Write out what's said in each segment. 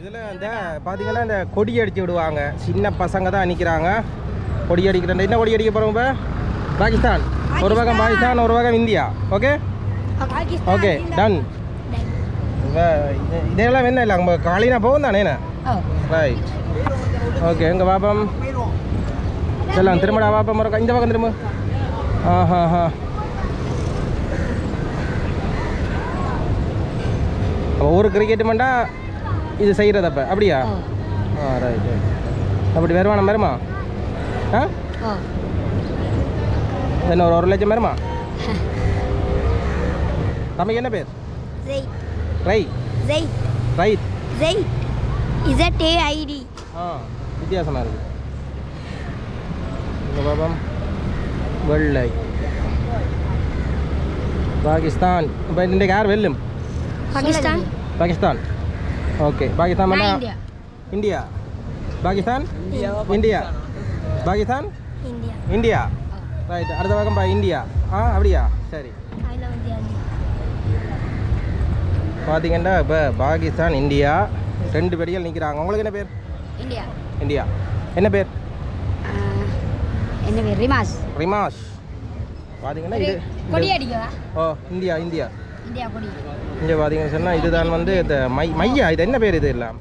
இதில் இந்த பார்த்தீங்கன்னா இந்த கொடி அடிச்சு விடுவாங்க. சின்ன பசங்க தான் நிற்கிறாங்க கொடி அடிக்கிற என்ன கொடி அடிக்க போகிறோம் இப்போ? பாகிஸ்தான். ஒரு பக்கம் பாகிஸ்தான். ஒரு பக்கம் இந்தியா. ஓகே? ஓகே டன் இதெல்லாம் என்ன இல்லை? நம்ம காலையினா போகும் தானே ரைட் ஓகே எங்கள் பாப்பம் செல்லாம் திரும்படா பாப்பம் மறக்க இந்த பக்கம் திரும்ப. ஆஹா ஹா ஒரு கிரிக்கெட் மண்டா இது செய்கிறது அப்போ. அப்படியா? ஆ. ரைட் ரைட் அப்படி வருமானம் வருமா? ஆ? என்ன ஒரு ஒரு லட்சம் வருமா? தம்பி என்ன பேர். ரை. Zaid. Right Zaid. Z-A-I-D. ஆ வித்தியாசமாக இருக்குது இந்த பாபம் வெள்ளை. பாகிஸ்தான். இப்போ இன்றைக்கு யார் வெல்லும். பாகிஸ்தான். பாகிஸ்தான். நான் பண்ணா India. India Pakistan India Pakistan India. India right அடுத்த பக்கம் பா இந்தியா ஆ அப்படியா? சரி. பார்த்தீங்கன்னா இப்போ பாகிஸ்தான் இந்தியா ரெண்டு பெடிகள் நிற்கிறாங்க உங்களுக்கு என்ன பேர்? India. இந்தியா. என்ன பேர்? என்ன பேர்? ரிமாஸ். ரிமாஷ் பார்த்தீங்கன்னா இது ஓ இந்தியா இந்தியா இந்தியா. இங்கே பார்த்தீங்கன்னு சொன்னால் இதுதான் வந்து இந்த மை மையா இது என்ன பேர் இது எல்லாம்?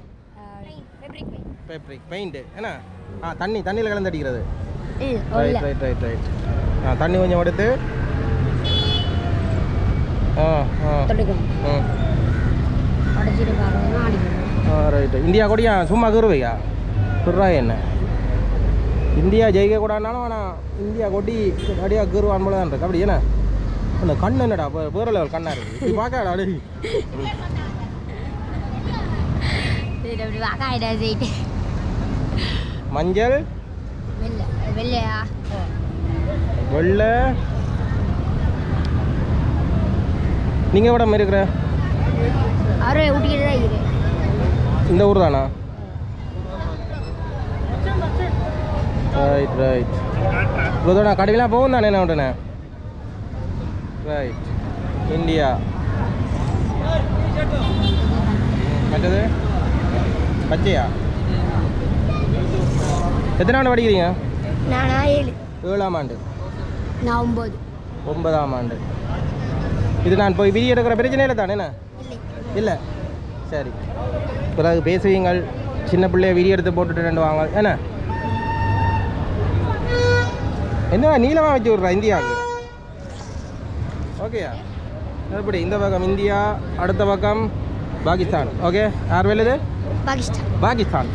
ஃபேப்ரிக் பேப்ரிக் பெயிண்ட்டு என்ன ஆ தண்ணி தண்ணியில் கலந்து அடிக்கிறது ரைட் ரைட் ரைட் ரைட் ஆ தண்ணி கொஞ்சம் எடுத்து. ஆ ஆ. ஆ. ரைட்டு இந்தியா கொடியா சும்மா கருவையா? குர்ரா என்ன? இந்தியா ஜெயிக்க கூடாதுனாலும் ஆனால் இந்தியா கொடி அடியாக கருவான் போல தான் இருக்கு. அப்படி என்ன? அந்த கண் என்னடா? வேற லெவல் கண்ணா இருக்கு. இப்படி பார்க்கடா அடி மஞ்சள். வெள்ளை. வெள்ளையா? வெள்ளை. நீங்கள் விட இருக்கிற? இந்த ஊர் தானா? ரைட் ரைட் இவ்வளோ கடையெல்லாம் போகும் தானே என்ன உடனே ரைட் இந்தியா மற்றது? பச்சையா? எத்தனை ஆண்டு படிக்கிறீங்க? நானா ஏழு. ஏழாம் ஆண்டு. நான் ஒம்பது. ஒன்பதாம் ஆண்டு. இது நான் போய் விதி எடுக்கிற பிரச்சனை இல்லை தானே இல்லை. சரி. பிறகு பேசுவீங்கள். சின்ன பிள்ளைய விதி எடுத்து போட்டுட்டு ரெண்டு வாங்க. என்ன? என்ன நீளமாக வச்சு விட்றா இந்தியாவுக்கு? ஓகேயா எப்படி இந்த பக்கம் இந்தியா அடுத்த பக்கம் பாகிஸ்தான் ஓகே யார் வெல்லுது பாகிஸ்தான் பாகிஸ்தான்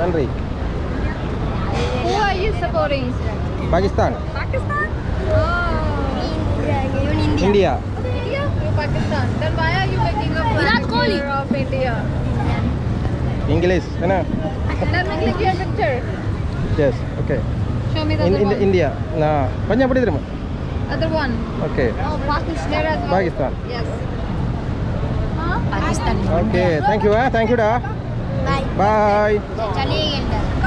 நன்றி Who are you supporting? Pakistan Pakistan? Oh. India India India? You Pakistan. Then why are you making a Virat flag Kohli. here of India? English என்ன Let me click your picture. Yes okay Show me the other one. India நான் கொஞ்சம் எப்படி திரும்ப Other one. Okay. Oh, Pakistan as well. Pakistan. Yes. Huh? Pakistan. Okay. Thank you. Ah. Thank you, da. Bye. Bye. Bye.